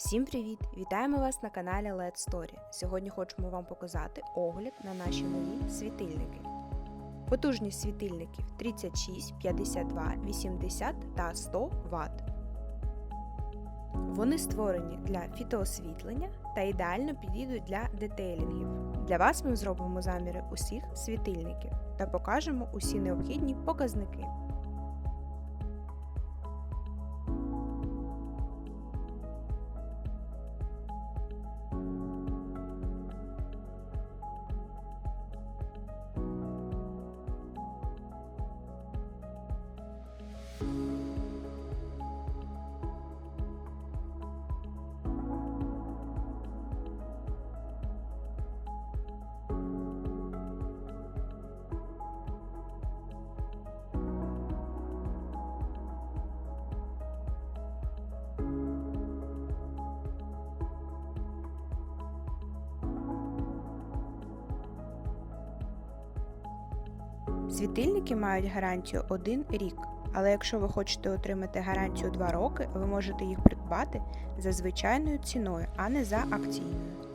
Всім привіт! Вітаємо вас на каналі LED Story. Сьогодні хочемо вам показати огляд на наші нові світильники. Потужність світильників 36, 52, 80 та 100 Вт. Вони створені для фітоосвітлення та ідеально підійдуть для детейлінгів. Для вас ми зробимо заміри усіх світильників та покажемо усі необхідні показники. Світильники мають гарантію 1 рік, але якщо ви хочете отримати гарантію 2 роки, ви можете їх придбати за звичайною ціною, а не за акційною.